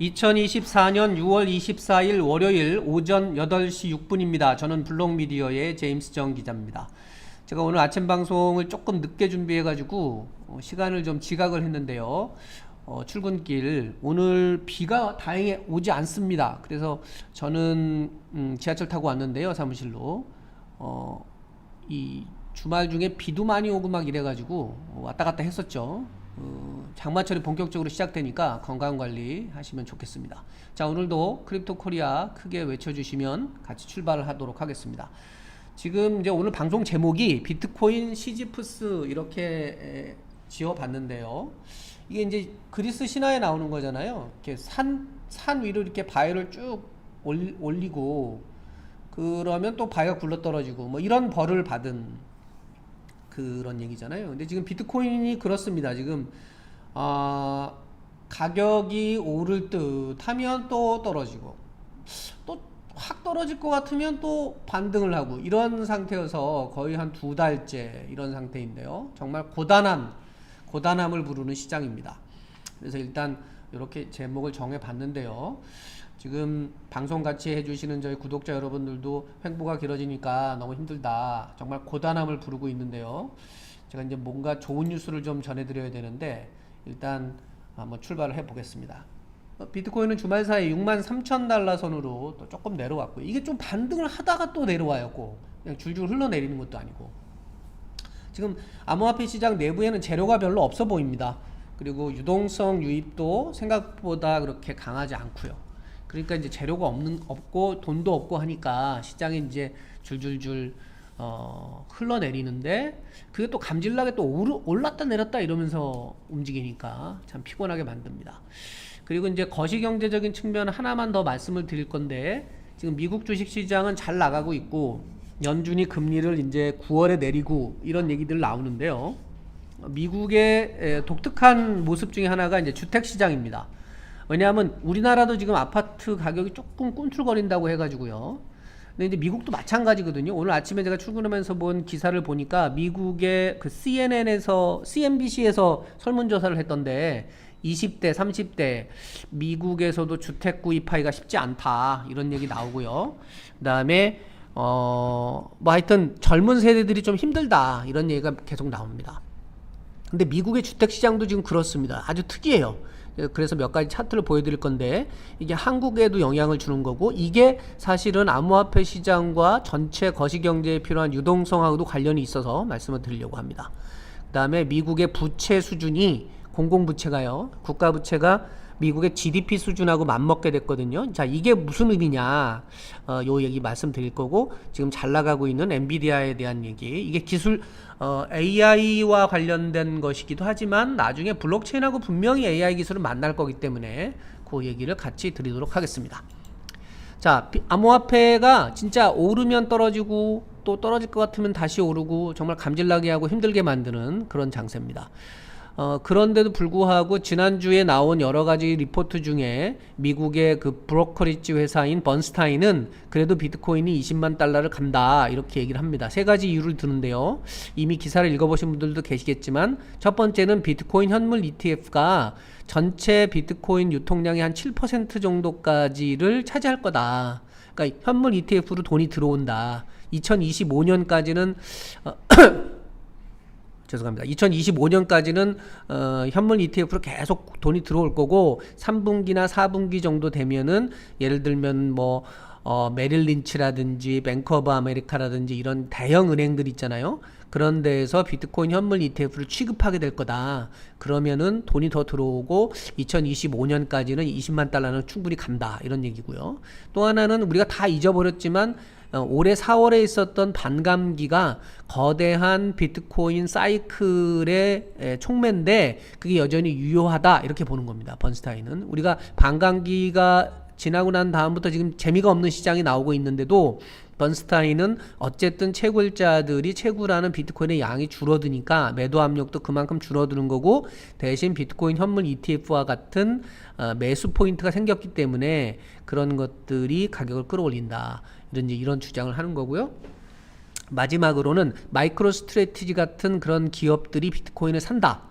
2024년 6월 24일 월요일 오전 8시 6분입니다. 저는 블록미디어의 제임스 정 기자입니다. 제가 오늘 아침 방송을 조금 늦게 준비해가지고 어, 시간을 좀 지각을 했는데요. 어, 출근길 오늘 비가 다행히 오지 않습니다. 그래서 저는 음, 지하철 타고 왔는데요 사무실로 어, 이 주말 중에 비도 많이 오고 막 이래가지고 왔다 갔다 했었죠. 어, 장마철이 본격적으로 시작되니까 건강 관리 하시면 좋겠습니다. 자 오늘도 크립토 코리아 크게 외쳐주시면 같이 출발을 하도록 하겠습니다. 지금 이제 오늘 방송 제목이 비트코인 시지프스 이렇게 에, 지어봤는데요. 이게 이제 그리스 신화에 나오는 거잖아요. 이렇게 산, 산 위로 이렇게 바위를 쭉 올리, 올리고 그러면 또 바위가 굴러 떨어지고 뭐 이런 벌을 받은 그런 얘기잖아요. 근데 지금 비트코인이 그렇습니다. 지금 아 가격이 오를 듯 하면 또 떨어지고 또 확 떨어질 것 같으면 또 반등을 하고 이런 상태여서 거의 한 두 달째 이런 상태인데요. 정말 고단함, 고단함을 부르는 시장입니다. 그래서 일단 이렇게 제목을 정해 봤는데요. 지금 방송 같이 해주시는 저희 구독자 여러분들도 횡보가 길어지니까 너무 힘들다. 정말 고단함을 부르고 있는데요. 제가 이제 뭔가 좋은 뉴스를 좀 전해드려야 되는데 일단 한번 출발을 해보겠습니다. 어, 비트코인은 주말 사이 6만 3천 달러 선으로 또 조금 내려왔고요. 이게 좀 반등을 하다가 또 내려와요. 꼭. 그냥 줄줄 흘러내리는 것도 아니고. 지금 암호화폐 시장 내부에는 재료가 별로 없어 보입니다. 그리고 유동성 유입도 생각보다 그렇게 강하지 않고요. 그러니까 이제 재료가 없는 없고 돈도 없고 하니까 시장에 이제 줄줄줄 어, 흘러내리는데 그게 또 감질나게 또 오르, 올랐다 내렸다 이러면서 움직이니까 참 피곤하게 만듭니다. 그리고 이제 거시경제적인 측면 하나만 더 말씀을 드릴 건데 지금 미국 주식 시장은 잘 나가고 있고 연준이 금리를 이제 9월에 내리고 이런 얘기들 나오는데요. 미국의 에, 독특한 모습 중에 하나가 이제 주택 시장입니다. 왜냐하면 우리나라도 지금 아파트 가격이 조금 꿈틀거린다고 해가지고요. 근데 이제 미국도 마찬가지거든요. 오늘 아침에 제가 출근하면서 본 기사를 보니까 미국의 그 CNN에서 CNBC에서 설문조사를 했던데 20대, 30대 미국에서도 주택 구입하기가 쉽지 않다 이런 얘기 나오고요. 그다음에 어뭐 하여튼 젊은 세대들이 좀 힘들다 이런 얘기가 계속 나옵니다. 근데 미국의 주택 시장도 지금 그렇습니다. 아주 특이해요. 그래서 몇 가지 차트를 보여드릴 건데 이게 한국에도 영향을 주는 거고 이게 사실은 암호화폐 시장과 전체 거시경제에 필요한 유동성하고도 관련이 있어서 말씀을 드리려고 합니다. 그 다음에 미국의 부채 수준이 공공부채가요. 국가부채가 미국의 GDP 수준하고 맞먹게 됐거든요. 자, 이게 무슨 의미냐? 어, 요 얘기 말씀드릴 거고 지금 잘 나가고 있는 엔비디아에 대한 얘기. 이게 기술 어, AI와 관련된 것이기도 하지만 나중에 블록체인하고 분명히 AI 기술을 만날 거기 때문에 그 얘기를 같이 드리도록 하겠습니다. 자, 비- 암호화폐가 진짜 오르면 떨어지고 또 떨어질 것 같으면 다시 오르고 정말 감질나게 하고 힘들게 만드는 그런 장세입니다. 어, 그런데도 불구하고 지난주에 나온 여러 가지 리포트 중에 미국의 그 브로커리지 회사인 번스타인은 그래도 비트코인이 20만 달러를 간다 이렇게 얘기를 합니다. 세 가지 이유를 드는데요. 이미 기사를 읽어보신 분들도 계시겠지만 첫 번째는 비트코인 현물 ETF가 전체 비트코인 유통량의 한 7% 정도까지를 차지할 거다. 그러니까 현물 ETF로 돈이 들어온다. 2025년까지는 어, 죄송합니다. 2025년까지는 어, 현물 ETF로 계속 돈이 들어올 거고 3분기나 4분기 정도 되면은 예를 들면 뭐 어, 메릴 린치라든지 뱅크 오브 아메리카라든지 이런 대형 은행들 있잖아요. 그런 데에서 비트코인 현물 ETF를 취급하게 될 거다. 그러면은 돈이 더 들어오고 2025년까지는 20만 달러는 충분히 간다. 이런 얘기고요. 또 하나는 우리가 다 잊어버렸지만 어, 올해 4월에 있었던 반감기가 거대한 비트코인 사이클의 에, 촉매인데 그게 여전히 유효하다 이렇게 보는 겁니다. 번스타인은 우리가 반감기가 지나고 난 다음부터 지금 재미가 없는 시장이 나오고 있는데도 번스타인은 어쨌든 채굴자들이 채굴하는 비트코인의 양이 줄어드니까 매도 압력도 그만큼 줄어드는 거고 대신 비트코인 현물 ETF와 같은 어, 매수 포인트가 생겼기 때문에 그런 것들이 가격을 끌어올린다. 이제 이런 주장을 하는 거고요. 마지막으로는 마이크로 스트레티지 같은 그런 기업들이 비트코인을 산다.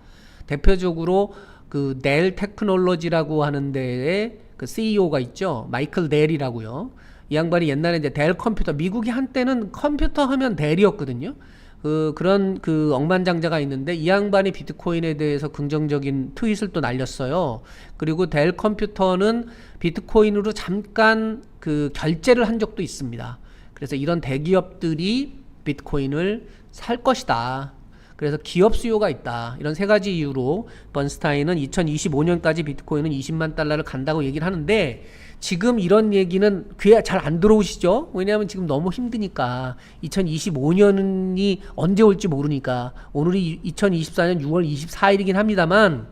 대표적으로 그 넬 테크놀로지라고 하는 데에 그 CEO가 있죠. 마이클 델이라고요. 이 양반이 옛날에 이제 델 컴퓨터 미국이 한때는 컴퓨터 하면 델이었거든요. 그 그런 그 억만장자가 있는데 이 양반이 비트코인에 대해서 긍정적인 트윗을 또 날렸어요. 그리고 델 컴퓨터는 비트코인으로 잠깐 그 결제를 한 적도 있습니다. 그래서 이런 대기업들이 비트코인을 살 것이다. 그래서 기업 수요가 있다. 이런 세 가지 이유로 번스타인은 2025년까지 비트코인은 20만 달러를 간다고 얘기를 하는데 지금 이런 얘기는 귀에 잘 안 들어오시죠? 왜냐하면 지금 너무 힘드니까 2025년이 언제 올지 모르니까 오늘이 2024년 6월 24일이긴 합니다만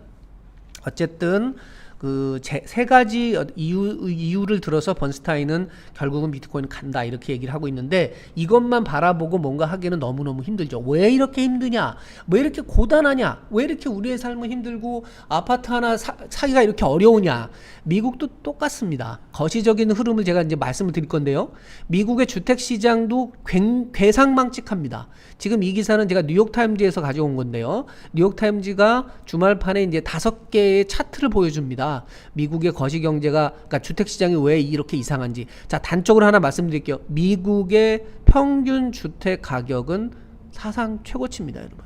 어쨌든 그 세 가지 이유 이유를 들어서 번스타인은 결국은 비트코인 간다 이렇게 얘기를 하고 있는데 이것만 바라보고 뭔가 하기는 너무 너무 힘들죠. 왜 이렇게 힘드냐? 왜 이렇게 고단하냐? 왜 이렇게 우리의 삶은 힘들고 아파트 하나 사, 사기가 이렇게 어려우냐? 미국도 똑같습니다. 거시적인 흐름을 제가 이제 말씀을 드릴 건데요. 미국의 주택 시장도 굉, 괴상망측합니다. 지금 이 기사는 제가 뉴욕 타임즈에서 가져온 건데요. 뉴욕 타임즈가 주말판에 이제 다섯 개의 차트를 보여줍니다. 미국의 거시 경제가 그러니까 주택 시장이 왜 이렇게 이상한지. 자, 단적으로 하나 말씀드릴게요. 미국의 평균 주택 가격은 사상 최고치입니다, 여러분.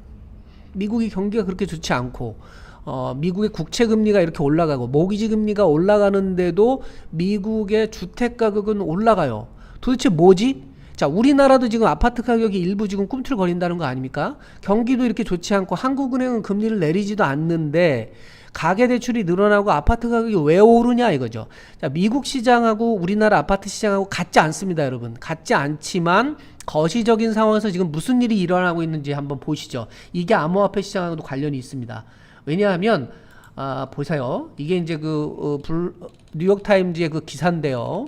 미국이 경기가 그렇게 좋지 않고 어, 미국의 국채 금리가 이렇게 올라가고 모기지 금리가 올라가는데도 미국의 주택 가격은 올라가요. 도대체 뭐지? 자, 우리나라도 지금 아파트 가격이 일부 지금 꿈틀거린다는 거 아닙니까? 경기도 이렇게 좋지 않고 한국은행은 금리를 내리지도 않는데 가계 대출이 늘어나고 아파트 가격이 왜 오르냐 이거죠. 자, 미국 시장하고 우리나라 아파트 시장하고 같지 않습니다, 여러분. 같지 않지만 거시적인 상황에서 지금 무슨 일이 일어나고 있는지 한번 보시죠. 이게 암호화폐 시장하고도 관련이 있습니다. 왜냐하면 아, 보세요. 이게 이제 그 어, 불, 뉴욕 타임즈의 그 기사인데요.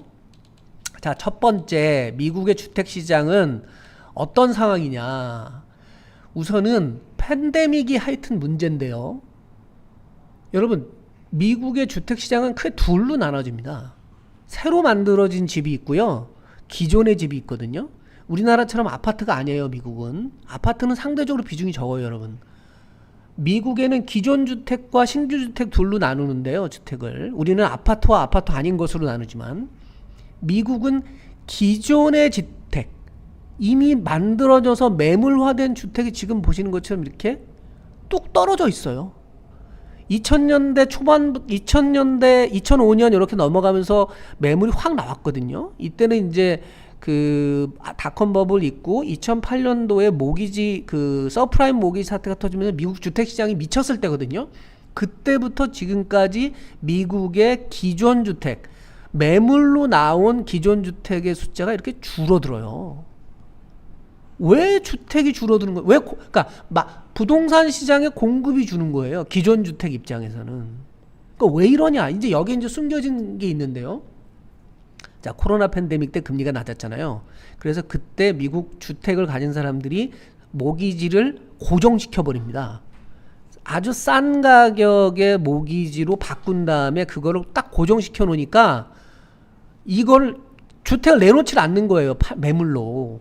자, 첫 번째 미국의 주택 시장은 어떤 상황이냐? 우선은 팬데믹이 하여튼 문제인데요. 여러분, 미국의 주택 시장은 크게 둘로 나눠집니다. 새로 만들어진 집이 있고요. 기존의 집이 있거든요. 우리나라처럼 아파트가 아니에요, 미국은. 아파트는 상대적으로 비중이 적어요, 여러분. 미국에는 기존 주택과 신규 주택 둘로 나누는데요, 주택을. 우리는 아파트와 아파트 아닌 것으로 나누지만 미국은 기존의 주택 이미 만들어져서 매물화된 주택이 지금 보시는 것처럼 이렇게 뚝 떨어져 있어요. 2000년대 초반 2000년대 2005년 이렇게 넘어가면서 매물이 확 나왔거든요. 이때는 이제 그 닷컴 버블 있고 2008년도에 모기지 그 서프라임 모기지 사태가 터지면서 미국 주택 시장이 미쳤을 때거든요. 그때부터 지금까지 미국의 기존 주택 매물로 나온 기존 주택의 숫자가 이렇게 줄어들어요. 왜 주택이 줄어드는 거예요? 왜 고, 그러니까 마, 부동산 시장에 공급이 주는 거예요. 기존 주택 입장에서는. 그러니까 왜 이러냐? 이제 여기 이제 숨겨진 게 있는데요. 자, 코로나 팬데믹 때 금리가 낮았잖아요. 그래서 그때 미국 주택을 가진 사람들이 모기지를 고정시켜 버립니다. 아주 싼 가격의 모기지로 바꾼 다음에 그거를 딱 고정시켜 놓으니까 이걸 주택을 내놓지 않는 거예요. 파, 매물로.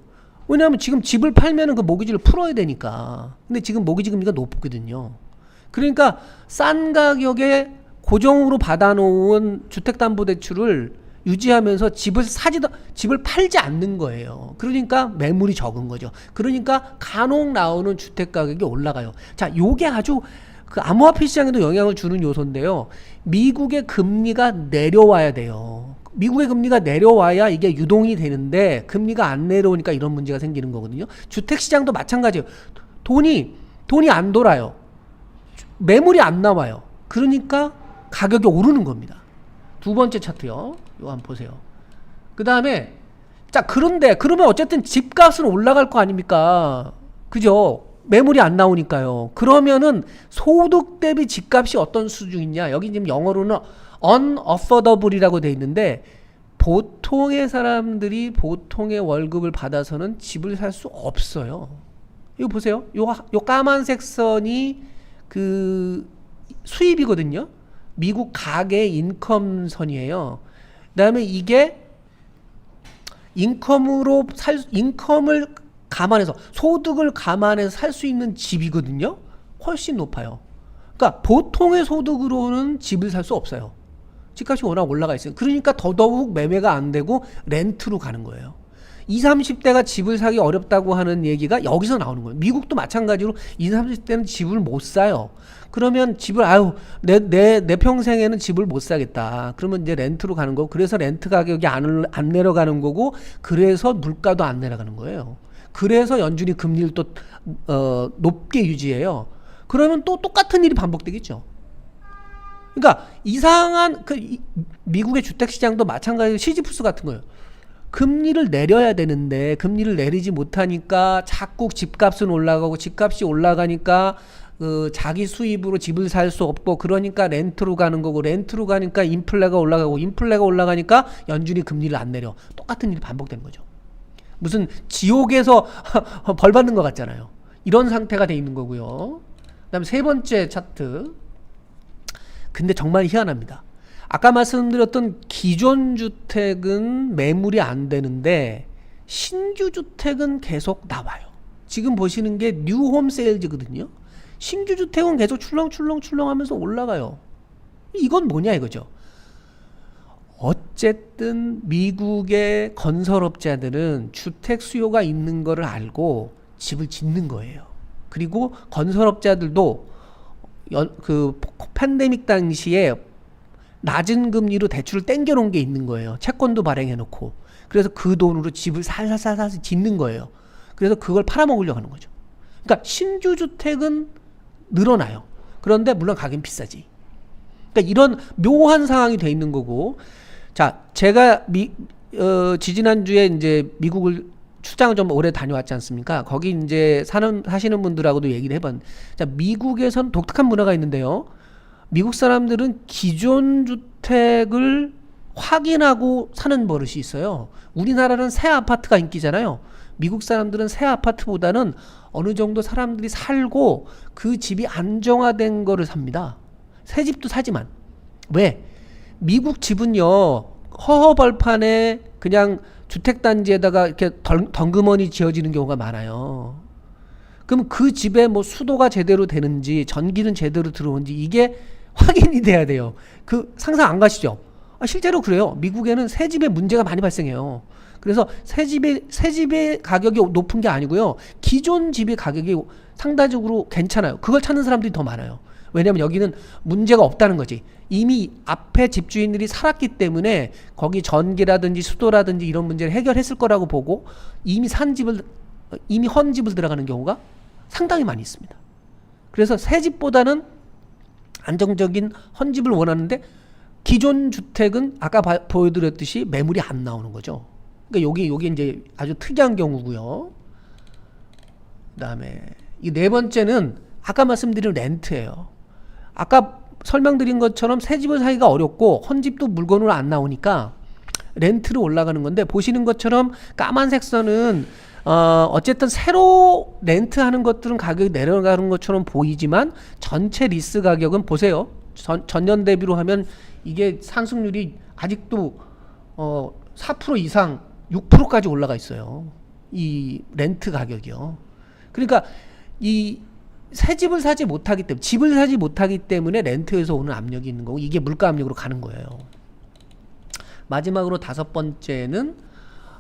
왜냐하면 지금 집을 팔면은 그 모기지를 풀어야 되니까. 근데 지금 모기지 금리가 높거든요. 그러니까 싼 가격에 고정으로 받아놓은 주택담보대출을 유지하면서 집을 사지도 집을 팔지 않는 거예요. 그러니까 매물이 적은 거죠. 그러니까 간혹 나오는 주택 가격이 올라가요. 자, 요게 아주 그 암호화폐 시장에도 영향을 주는 요소인데요. 미국의 금리가 내려와야 돼요. 미국의 금리가 내려와야 이게 유동이 되는데 금리가 안 내려오니까 이런 문제가 생기는 거거든요. 주택 시장도 마찬가지예요. 돈이 돈이 안 돌아요. 매물이 안 나와요. 그러니까 가격이 오르는 겁니다. 두 번째 차트요. 이거 한번 보세요. 그 다음에 자 그런데 그러면 어쨌든 집값은 올라갈 거 아닙니까? 그죠? 매물이 안 나오니까요. 그러면은 소득 대비 집값이 어떤 수준이냐? 여기 지금 영어로는 unaffordable이라고 돼 있는데 보통의 사람들이 보통의 월급을 받아서는 집을 살 수 없어요. 이거 보세요. 요, 요 까만색 선이 그 수입이거든요. 미국 가계 인컴 선이에요. 그다음에 이게 인컴으로 살 인컴을 감안해서 소득을 감안해서 살 수 있는 집이거든요. 훨씬 높아요. 그러니까 보통의 소득으로는 집을 살 수 없어요. 집값이 워낙 올라가 있어요. 그러니까 더더욱 매매가 안 되고 렌트로 가는 거예요. 20, 30대가 집을 사기 어렵다고 하는 얘기가 여기서 나오는 거예요. 미국도 마찬가지로 20, 30대는 집을 못 사요. 그러면 집을 아유 내 내 내 평생에는 집을 못 사겠다. 그러면 이제 렌트로 가는 거고 그래서 렌트 가격이 안, 안 내려가는 거고 그래서 물가도 안 내려가는 거예요. 그래서 연준이 금리를 또 어, 높게 유지해요. 그러면 또 똑같은 일이 반복되겠죠. 그러니까 이상한 그 이- 미국의 주택 시장도 마찬가지로 시지프스 같은 거예요. 금리를 내려야 되는데 금리를 내리지 못하니까 자꾸 집값은 올라가고 집값이 올라가니까 그 자기 수입으로 집을 살 수 없고 그러니까 렌트로 가는 거고 렌트로 가니까 인플레가 올라가고 인플레가 올라가니까 연준이 금리를 안 내려 똑같은 일이 반복되는 거죠. 무슨 지옥에서 벌 받는 것 같잖아요. 이런 상태가 돼 있는 거고요. 그다음 세 번째 차트. 근데 정말 희한합니다. 아까 말씀드렸던 기존 주택은 매물이 안 되는데 신규 주택은 계속 나와요. 지금 보시는 게 뉴홈 세일즈거든요. 신규 주택은 계속 출렁출렁출렁 하면서 올라가요. 이건 뭐냐 이거죠. 어쨌든 미국의 건설업자들은 주택 수요가 있는 거를 알고 집을 짓는 거예요. 그리고 건설업자들도 연, 그 팬데믹 당시에 낮은 금리로 대출을 땡겨 놓은 게 있는 거예요. 채권도 발행해 놓고. 그래서 그 돈으로 집을 살살살살 짓는 거예요. 그래서 그걸 팔아먹으려고 하는 거죠. 그러니까 신규 주택은 늘어나요. 그런데 물론 가격은 비싸지. 그러니까 이런 묘한 상황이 돼 있는 거고. 자, 제가 미, 어, 지지난주에 이제 미국을 출장을 좀 오래 다녀왔지 않습니까? 거기 이제 사는, 사시는 분들하고도 얘기를 해봤는데, 자, 미국에선 독특한 문화가 있는데요. 미국 사람들은 기존 주택을 확인하고 사는 버릇이 있어요. 우리나라는 새 아파트가 인기잖아요. 미국 사람들은 새 아파트보다는 어느 정도 사람들이 살고 그 집이 안정화된 거를 삽니다. 새 집도 사지만. 왜? 미국 집은요, 허허벌판에 그냥 주택단지에다가 이렇게 덩, 덩그머니 지어지는 경우가 많아요. 그럼 그 집에 뭐 수도가 제대로 되는지 전기는 제대로 들어오는지 이게 확인이 돼야 돼요. 그 상상 안 가시죠? 아, 실제로 그래요. 미국에는 새 집에 문제가 많이 발생해요. 그래서 새 집의 새 집의 가격이 높은 게 아니고요. 기존 집의 가격이 상대적으로 괜찮아요. 그걸 찾는 사람들이 더 많아요. 왜냐하면 여기는 문제가 없다는 거지. 이미 앞에 집주인들이 살았기 때문에 거기 전기라든지 수도라든지 이런 문제를 해결했을 거라고 보고 이미 산 집을 이미 헌 집을 들어가는 경우가 상당히 많이 있습니다. 그래서 새 집보다는 안정적인 헌 집을 원하는데 기존 주택은 아까 바, 보여드렸듯이 매물이 안 나오는 거죠. 그러니까 여기 여기 이제 아주 특이한 경우고요. 그다음에 이 네 번째는 아까 말씀드린 렌트예요. 아까 설명드린 것처럼 새 집을 사기가 어렵고 헌 집도 물건으로 안 나오니까 렌트로 올라가는 건데 보시는 것처럼 까만색 선은 어 어쨌든 새로 렌트하는 것들은 가격이 내려가는 것처럼 보이지만 전체 리스 가격은 보세요. 전, 전년 대비로 하면 이게 상승률이 아직도 어 4% 이상 6%까지 올라가 있어요. 이 렌트 가격이요. 그러니까 이 새 집을 사지 못하기 때문에 집을 사지 못하기 때문에 렌트에서 오는 압력이 있는 거고 이게 물가 압력으로 가는 거예요. 마지막으로 다섯 번째는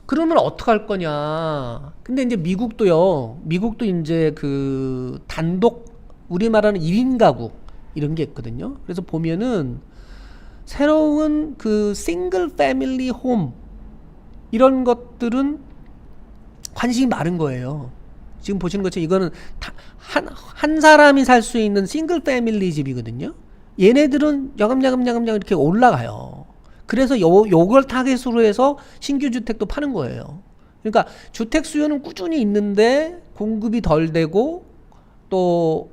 그러면 어떡할 거냐. 근데 이제 미국도요. 미국도 이제 그 단독 우리 말하는 1인 가구 이런 게 있거든요. 그래서 보면은 새로운 그 싱글 패밀리 홈 이런 것들은 관심이 많은 거예요. 지금 보시는 것처럼 이거는 한, 한 사람이 살 수 있는 싱글 패밀리 집이거든요. 얘네들은 야금야금야금야금 이렇게 올라가요. 그래서 요, 요걸 타겟으로 해서 신규 주택도 파는 거예요. 그러니까 주택 수요는 꾸준히 있는데 공급이 덜 되고 또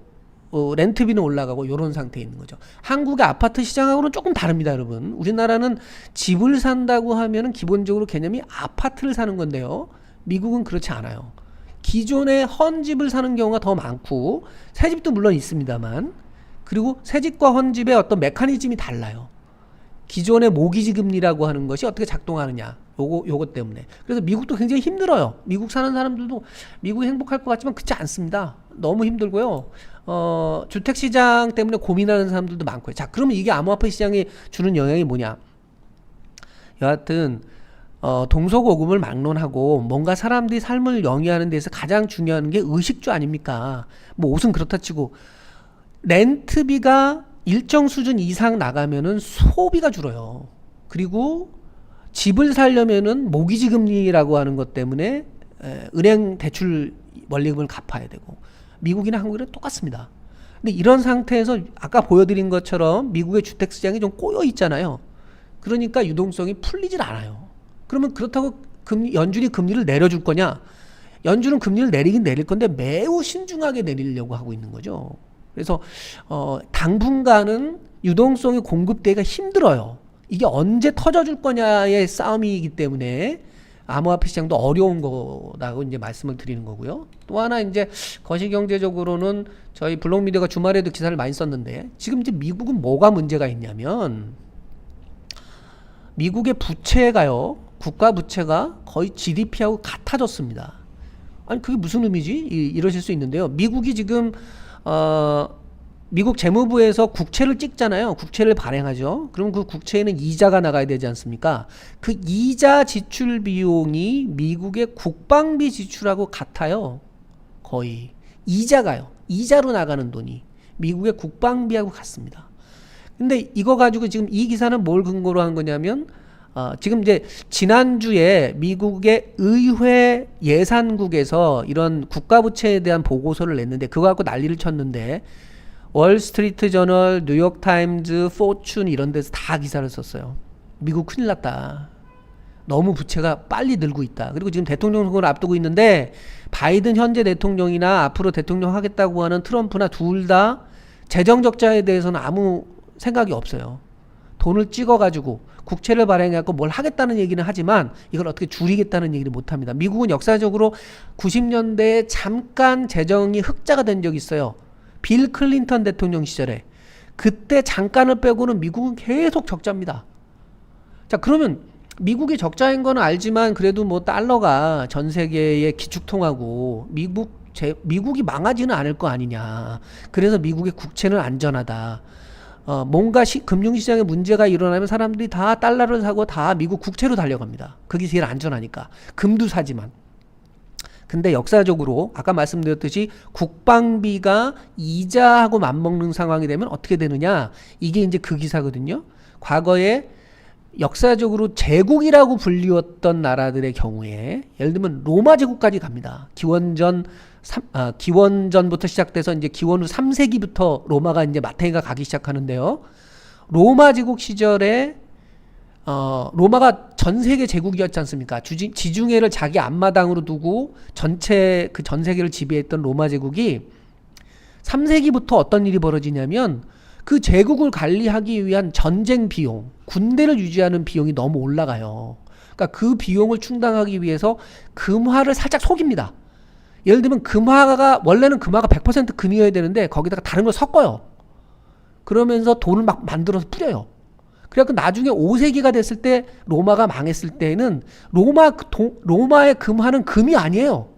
어, 렌트비는 올라가고 이런 상태에 있는 거죠. 한국의 아파트 시장하고는 조금 다릅니다, 여러분. 우리나라는 집을 산다고 하면은 기본적으로 개념이 아파트를 사는 건데요. 미국은 그렇지 않아요. 기존의 헌 집을 사는 경우가 더 많고 새 집도 물론 있습니다만 그리고 새 집과 헌 집의 어떤 메커니즘이 달라요. 기존의 모기지 금리라고 하는 것이 어떻게 작동하느냐. 요거 요것 때문에. 그래서 미국도 굉장히 힘들어요. 미국 사는 사람들도 미국이 행복할 것 같지만 그렇지 않습니다. 너무 힘들고요. 어, 주택 시장 때문에 고민하는 사람들도 많고요. 자, 그러면 이게 암호화폐 시장에 주는 영향이 뭐냐? 여하튼 어, 동서고금을 막론하고 뭔가 사람들이 삶을 영위하는 데서 가장 중요한 게 의식주 아닙니까? 뭐 옷은 그렇다 치고 렌트비가 일정 수준 이상 나가면은 소비가 줄어요. 그리고 집을 살려면은 모기지 금리라고 하는 것 때문에 에, 은행 대출 원리금을 갚아야 되고 미국이나 한국이랑 똑같습니다. 근데 이런 상태에서 아까 보여드린 것처럼 미국의 주택 시장이 좀 꼬여 있잖아요. 그러니까 유동성이 풀리질 않아요. 그러면 그렇다고 금리, 연준이 금리를 내려줄 거냐? 연준은 금리를 내리긴 내릴 건데 매우 신중하게 내리려고 하고 있는 거죠. 그래서 어, 당분간은 유동성이 공급되기가 힘들어요. 이게 언제 터져줄 거냐의 싸움이기 때문에 암호화폐 시장도 어려운 거라고 이제 말씀을 드리는 거고요. 또 하나 이제 거시경제적으로는 저희 블록미디어가 주말에도 기사를 많이 썼는데 지금 이제 미국은 뭐가 문제가 있냐면 미국의 부채가요, 국가 부채가 거의 GDP하고 같아졌습니다. 아니 그게 무슨 의미지? 이, 이러실 수 있는데요. 미국이 지금 어 미국 재무부에서 국채를 찍잖아요. 국채를 발행하죠. 그럼 그 국채에는 이자가 나가야 되지 않습니까? 그 이자 지출 비용이 미국의 국방비 지출하고 같아요. 거의 이자가요. 이자로 나가는 돈이 미국의 국방비하고 같습니다. 근데 이거 가지고 지금 이 기사는 뭘 근거로 한 거냐면 어, 지금 이제 지난주에 미국의 의회 예산국에서 이런 국가부채에 대한 보고서를 냈는데 그거 갖고 난리를 쳤는데 월스트리트 저널, 뉴욕 타임즈, 포춘 이런 데서 다 기사를 썼어요. 미국 큰일 났다. 너무 부채가 빨리 늘고 있다. 그리고 지금 대통령 선거를 앞두고 있는데 바이든 현재 대통령이나 앞으로 대통령 하겠다고 하는 트럼프나 둘 다 재정 적자에 대해서는 아무 생각이 없어요. 돈을 찍어 가지고 국채를 발행해갖고 뭘 하겠다는 얘기는 하지만 이걸 어떻게 줄이겠다는 얘기를 못합니다. 미국은 역사적으로 90년대에 잠깐 재정이 흑자가 된 적이 있어요. 빌 클린턴 대통령 시절에 그때 잠깐을 빼고는 미국은 계속 적자입니다. 자 그러면 미국이 적자인 거는 알지만 그래도 뭐 달러가 전 세계의 기축통하고 미국 제, 미국이 망하지는 않을 거 아니냐. 그래서 미국의 국채는 안전하다. 어, 뭔가 시, 금융시장에 문제가 일어나면 사람들이 다 달러를 사고 다 미국 국채로 달려갑니다. 그게 제일 안전하니까. 금도 사지만. 근데 역사적으로 아까 말씀드렸듯이 국방비가 이자하고 맞먹는 상황이 되면 어떻게 되느냐? 이게 이제 그 기사거든요. 과거에 역사적으로 제국이라고 불리웠던 나라들의 경우에 예를 들면 로마 제국까지 갑니다. 기원전 3, 아, 기원전부터 시작돼서 이제 기원 후 3세기부터 로마가 이제 마태가 가기 시작하는데요. 로마 제국 시절에 어, 로마가 전 세계 제국이었지 않습니까? 주지, 지중해를 자기 앞마당으로 두고 전체 그 전 세계를 지배했던 로마 제국이 3세기부터 어떤 일이 벌어지냐면 그 제국을 관리하기 위한 전쟁 비용, 군대를 유지하는 비용이 너무 올라가요. 그러니까 그 비용을 충당하기 위해서 금화를 살짝 속입니다. 예를 들면 금화가 원래는 금화가 100% 금이어야 되는데 거기다가 다른 걸 섞어요. 그러면서 돈을 막 만들어서 뿌려요. 그래갖고 나중에 5세기가 됐을 때 로마가 망했을 때는 로마 동, 로마의 금화는 금이 아니에요.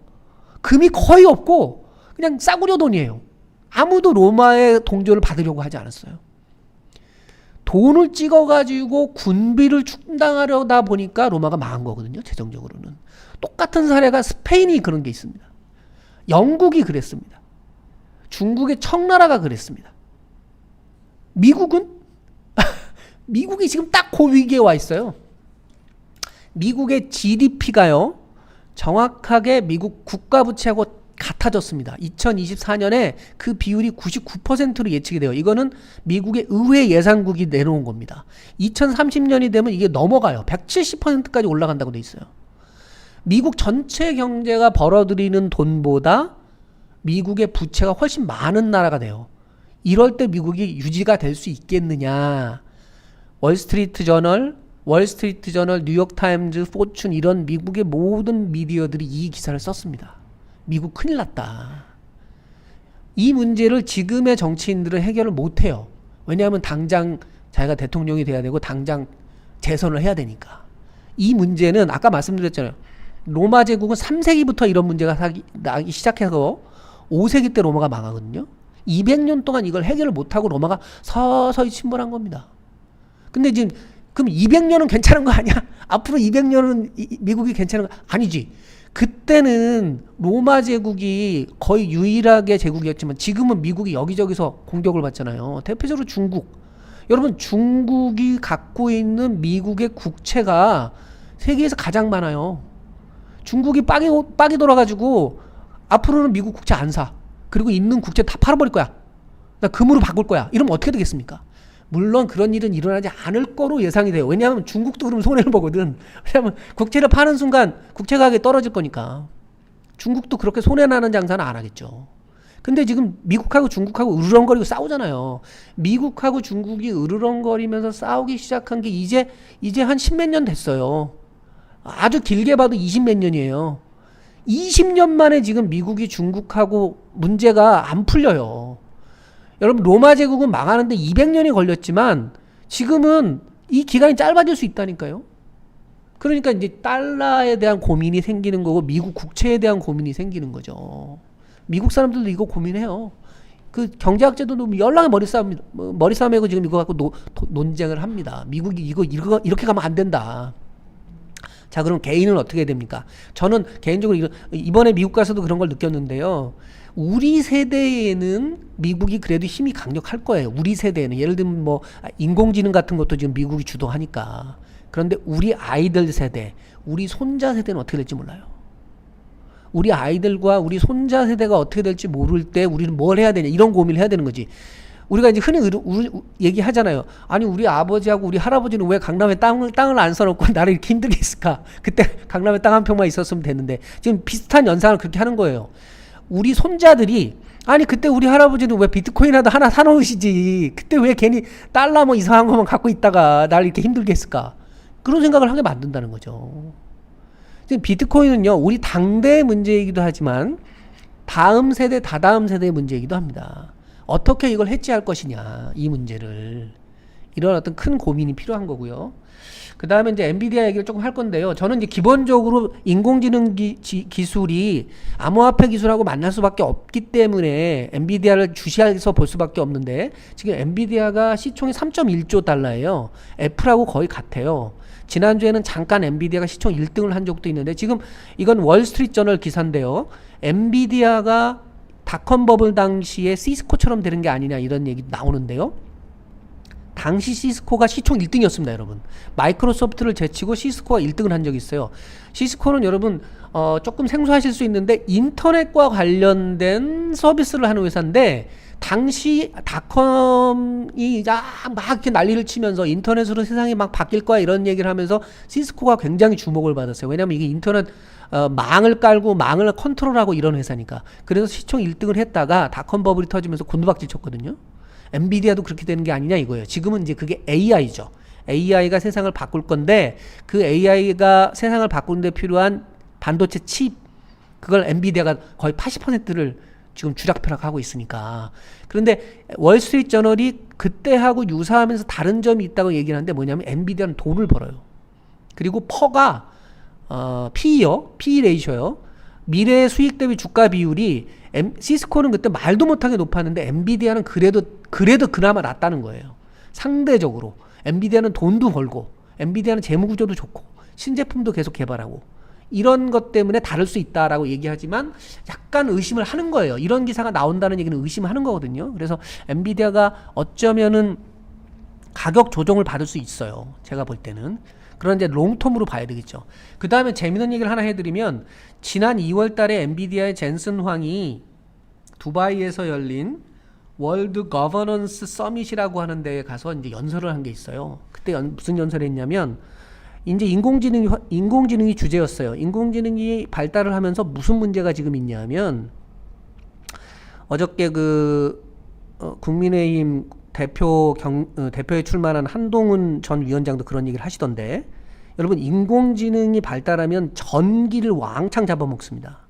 금이 거의 없고 그냥 싸구려 돈이에요. 아무도 로마의 동조를 받으려고 하지 않았어요. 돈을 찍어가지고 군비를 충당하려다 보니까 로마가 망한 거거든요. 재정적으로는. 똑같은 사례가 스페인이 그런 게 있습니다. 영국이 그랬습니다. 중국의 청나라가 그랬습니다. 미국은 미국이 지금 딱 그 위기에 와 있어요. 미국의 GDP가요. 정확하게 미국 국가 부채하고 같아졌습니다. 2024년에 그 비율이 99%로 예측이 돼요. 이거는 미국의 의회 예산국이 내놓은 겁니다. 2030년이 되면 이게 넘어가요. 170%까지 올라간다고 돼 있어요. 미국 전체 경제가 벌어들이는 돈보다 미국의 부채가 훨씬 많은 나라가 돼요. 이럴 때 미국이 유지가 될 수 있겠느냐. 월스트리트 저널, 월스트리트 저널, 뉴욕 타임즈, 포춘 이런 미국의 모든 미디어들이 이 기사를 썼습니다. 미국 큰일 났다. 이 문제를 지금의 정치인들은 해결을 못 해요. 왜냐하면 당장 자기가 대통령이 돼야 되고 당장 재선을 해야 되니까. 이 문제는 아까 말씀드렸잖아요. 로마 제국은 3세기부터 이런 문제가 사기, 나기 시작해서 5세기 때 로마가 망하거든요. 200년 동안 이걸 해결을 못하고 로마가 서서히 침몰한 겁니다. 근데 지금 그럼 200년은 괜찮은 거 아니야? 앞으로 200년은 미국이 괜찮은 거 아니지. 그때는 로마 제국이 거의 유일하게 제국이었지만 지금은 미국이 여기저기서 공격을 받잖아요. 대표적으로 중국. 여러분 중국이 갖고 있는 미국의 국채가 세계에서 가장 많아요. 중국이 빡이 빡이 돌아가지고 앞으로는 미국 국채 안 사. 그리고 있는 국채 다 팔아버릴 거야. 나 금으로 바꿀 거야. 이러면 어떻게 되겠습니까? 물론 그런 일은 일어나지 않을 거로 예상이 돼요. 왜냐하면 중국도 그러면 손해를 보거든. 왜냐하면 국채를 파는 순간 국채 가격이 떨어질 거니까. 중국도 그렇게 손해 나는 장사는 안 하겠죠. 근데 지금 미국하고 중국하고 으르렁거리고 싸우잖아요. 미국하고 중국이 으르렁거리면서 싸우기 시작한 게 이제 이제 한 십몇 년 됐어요. 아주 길게 봐도 20 몇 년이에요. 20년 만에 지금 미국이 중국하고 문제가 안 풀려요. 여러분 로마 제국은 망하는데 200년이 걸렸지만 지금은 이 기간이 짧아질 수 있다니까요. 그러니까 이제 달러에 대한 고민이 생기는 거고 미국 국채에 대한 고민이 생기는 거죠. 미국 사람들도 이거 고민해요. 그 경제학자들도 연락에 머리 싸움 뭐 머리 싸움하고 지금 이거 갖고 노, 도, 논쟁을 합니다. 미국이 이거 이거 이렇게 가면 안 된다. 자, 그럼 개인은 어떻게 됩니까? 저는 개인적으로 이번에 미국 가서도 그런 걸 느꼈는데요. 우리 세대에는 미국이 그래도 힘이 강력할 거예요. 우리 세대에는 예를 들면 뭐 인공지능 같은 것도 지금 미국이 주도하니까. 그런데 우리 아이들 세대, 우리 손자 세대는 어떻게 될지 몰라요. 우리 아이들과 우리 손자 세대가 어떻게 될지 모를 때 우리는 뭘 해야 되냐 이런 고민을 해야 되는 거지. 우리가 이제 흔히 우리, 우리, 얘기하잖아요. 아니 우리 아버지하고 우리 할아버지는 왜 강남에 땅을 땅을 안 써놓고 나를 이렇게 힘들게 했을까? 그때 강남에 땅 한 평만 있었으면 됐는데 지금 비슷한 연상을 그렇게 하는 거예요. 우리 손자들이 아니 그때 우리 할아버지는 왜 비트코인이라도 하나 사놓으시지? 그때 왜 괜히 달러 뭐 이상한 것만 갖고 있다가 나를 이렇게 힘들게 했을까? 그런 생각을 하게 만든다는 거죠. 지금 비트코인은요 우리 당대의 문제이기도 하지만 다음 세대 다다음 세대의 문제이기도 합니다. 어떻게 이걸 해지할 것이냐 이 문제를 이런 어떤 큰 고민이 필요한 거고요. 그 다음에 이제 엔비디아 얘기를 조금 할 건데요. 저는 이제 기본적으로 인공지능 기, 지, 기술이 암호화폐 기술하고 만날 수밖에 없기 때문에 엔비디아를 주시해서 볼 수밖에 없는데 지금 엔비디아가 시총이 3.1조 달러예요. 애플하고 거의 같아요. 지난주에는 잠깐 엔비디아가 시총 1등을 한 적도 있는데 지금 이건 월스트리트 저널 기사인데요. 엔비디아가 닷컴 버블 당시에 시스코처럼 되는 게 아니냐 이런 얘기 나오는데요. 당시 시스코가 시총 1등이었습니다, 여러분. 마이크로소프트를 제치고 시스코가 1등을 한 적이 있어요. 시스코는 여러분 어, 조금 생소하실 수 있는데 인터넷과 관련된 서비스를 하는 회사인데 당시 닷컴이 막 이렇게 난리를 치면서 인터넷으로 세상이 막 바뀔 거야 이런 얘기를 하면서 시스코가 굉장히 주목을 받았어요. 왜냐하면 이게 인터넷 어, 망을 깔고 망을 컨트롤하고 이런 회사니까. 그래서 시총 1등을 했다가 닷컴 버블이 터지면서 곤두박질 쳤거든요. 엔비디아도 그렇게 되는 게 아니냐 이거예요. 지금은 이제 그게 AI죠. AI가 세상을 바꿀 건데 그 AI가 세상을 바꾸는 데 필요한 반도체 칩 그걸 엔비디아가 거의 80%를 지금 주락펴락하고 있으니까. 그런데 월스트리트 저널이 그때하고 유사하면서 다른 점이 있다고 얘기를 하는데 뭐냐면 엔비디아는 돈을 벌어요. 그리고 퍼가 어, PE요. PE 레이셔요. 미래 수익 대비 주가 비율이 M, 시스코는 그때 말도 못하게 높았는데 엔비디아는 그래도 그래도 그나마 낫다는 거예요. 상대적으로 엔비디아는 돈도 벌고 엔비디아는 재무 구조도 좋고 신제품도 계속 개발하고 이런 것 때문에 다를 수 있다라고 얘기하지만 약간 의심을 하는 거예요. 이런 기사가 나온다는 얘기는 의심하는 거거든요. 그래서 엔비디아가 어쩌면은 가격 조정을 받을 수 있어요. 제가 볼 때는. 그런 이제 롱텀으로 봐야 되겠죠. 그 다음에 재밌는 얘기를 하나 해드리면 지난 2월 달에 엔비디아의 젠슨 황이 두바이에서 열린 월드 거버넌스 서밋이라고 하는 데에 가서 이제 연설을 한 게 있어요. 그때 연, 무슨 연설을 했냐면 이제 인공지능이 인공지능이 주제였어요. 인공지능이 발달을 하면서 무슨 문제가 지금 있냐면 어저께 그 어, 국민의힘 대표 경 어, 대표에 출마한 한동훈 전 위원장도 그런 얘기를 하시던데 여러분 인공지능이 발달하면 전기를 왕창 잡아먹습니다.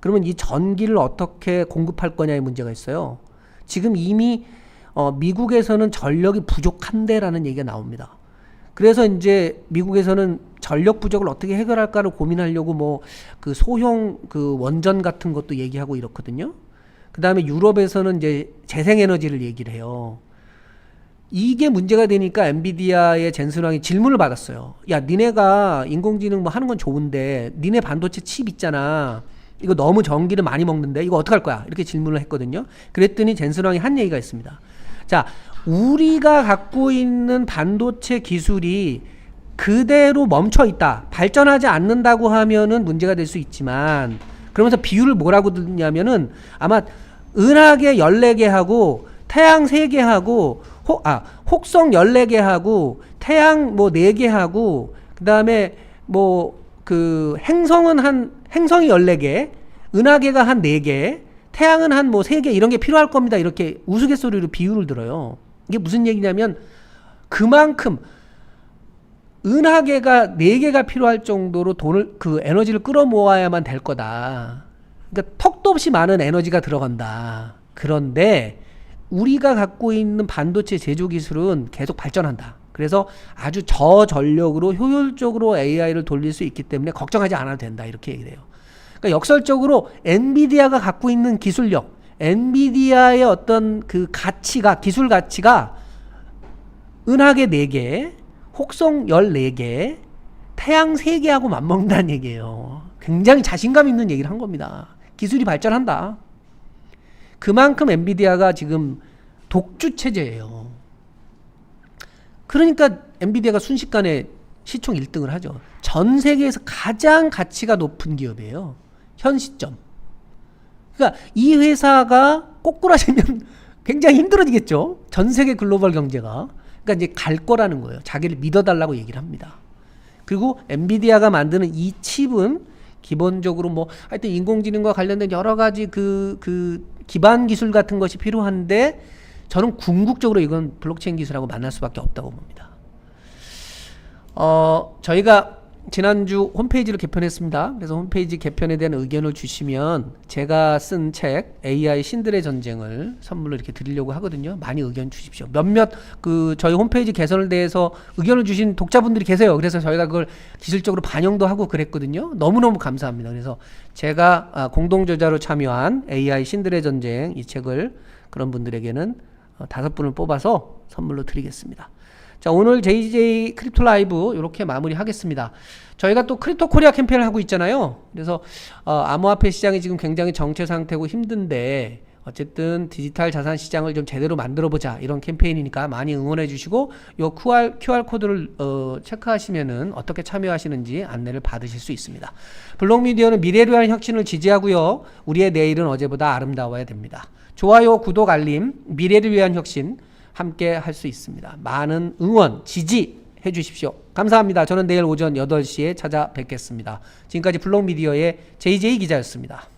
그러면 이 전기를 어떻게 공급할 거냐의 문제가 있어요. 지금 이미 어, 미국에서는 전력이 부족한데라는 얘기가 나옵니다. 그래서 이제 미국에서는 전력 부족을 어떻게 해결할까를 고민하려고 뭐 그 소형 그 원전 같은 것도 얘기하고 이렇거든요. 그 다음에 유럽에서는 이제 재생에너지를 얘기를 해요. 이게 문제가 되니까 엔비디아의 젠슨 왕이 질문을 받았어요. 야, 니네가 인공지능 뭐 하는 건 좋은데, 니네 반도체 칩 있잖아. 이거 너무 전기를 많이 먹는데, 이거 어떡할 거야? 이렇게 질문을 했거든요. 그랬더니 젠슨 왕이 한 얘기가 있습니다. 자, 우리가 갖고 있는 반도체 기술이 그대로 멈춰 있다. 발전하지 않는다고 하면은 문제가 될 수 있지만, 그러면서 비율을 뭐라고 듣냐면은 아마 은하계 14개 하고 태양 3개 하고 혹, 아, 혹성 14개 하고 태양 뭐 4개 하고 그다음에 뭐 그 행성은 한 행성이 14개, 은하계가 한 4개, 태양은 한 뭐 3개 이런 게 필요할 겁니다. 이렇게 우스갯소리로 비유를 들어요. 이게 무슨 얘기냐면 그만큼 은하계가 4개가 필요할 정도로 돈을 그 에너지를 끌어모아야만 될 거다. 그러니까 턱도 없이 많은 에너지가 들어간다. 그런데 우리가 갖고 있는 반도체 제조 기술은 계속 발전한다. 그래서 아주 저전력으로 효율적으로 AI를 돌릴 수 있기 때문에 걱정하지 않아도 된다. 이렇게 얘기를 해요. 그러니까 역설적으로 엔비디아가 갖고 있는 기술력, 엔비디아의 어떤 그 가치가 기술 가치가 은하계 4개, 혹성 14개, 태양 3개하고 맞먹는다는 얘기예요. 굉장히 자신감 있는 얘기를 한 겁니다. 기술이 발전한다. 그만큼 엔비디아가 지금 독주 체제예요. 그러니까 엔비디아가 순식간에 시총 1등을 하죠. 전 세계에서 가장 가치가 높은 기업이에요. 현 시점. 그러니까 이 회사가 꼬꾸라지면 굉장히 힘들어지겠죠. 전 세계 글로벌 경제가. 그러니까 이제 갈 거라는 거예요. 자기를 믿어달라고 얘기를 합니다. 그리고 엔비디아가 만드는 이 칩은 기본적으로 뭐 하여튼 인공지능과 관련된 여러 가지 그, 그 기반 기술 같은 것이 필요한데 저는 궁극적으로 이건 블록체인 기술하고 만날 수밖에 없다고 봅니다. 어, 저희가 지난주 홈페이지를 개편했습니다. 그래서 홈페이지 개편에 대한 의견을 주시면 제가 쓴 책 AI 신들의 전쟁을 선물로 이렇게 드리려고 하거든요. 많이 의견 주십시오. 몇몇 그 저희 홈페이지 개선을 대해서 의견을 주신 독자분들이 계세요. 그래서 저희가 그걸 기술적으로 반영도 하고 그랬거든요. 너무너무 감사합니다. 그래서 제가 아, 공동 저자로 참여한 AI 신들의 전쟁 이 책을 그런 분들에게는 어, 다섯 분을 뽑아서 선물로 드리겠습니다. 자, 오늘 JJ 크립토 라이브 이렇게 마무리하겠습니다. 저희가 또 크립토 코리아 캠페인을 하고 있잖아요. 그래서 어, 암호화폐 시장이 지금 굉장히 정체 상태고 힘든데 어쨌든 디지털 자산 시장을 좀 제대로 만들어 보자 이런 캠페인이니까 많이 응원해 주시고 요 QR, QR 코드를 어, 체크하시면은 어떻게 참여하시는지 안내를 받으실 수 있습니다. 블록 미디어는 미래를 위한 혁신을 지지하고요. 우리의 내일은 어제보다 아름다워야 됩니다. 좋아요, 구독, 알림, 미래를 위한 혁신 함께 할 수 있습니다. 많은 응원, 지지 해 주십시오. 감사합니다. 저는 내일 오전 8시에 찾아뵙겠습니다. 지금까지 블록미디어의 JJ 기자였습니다.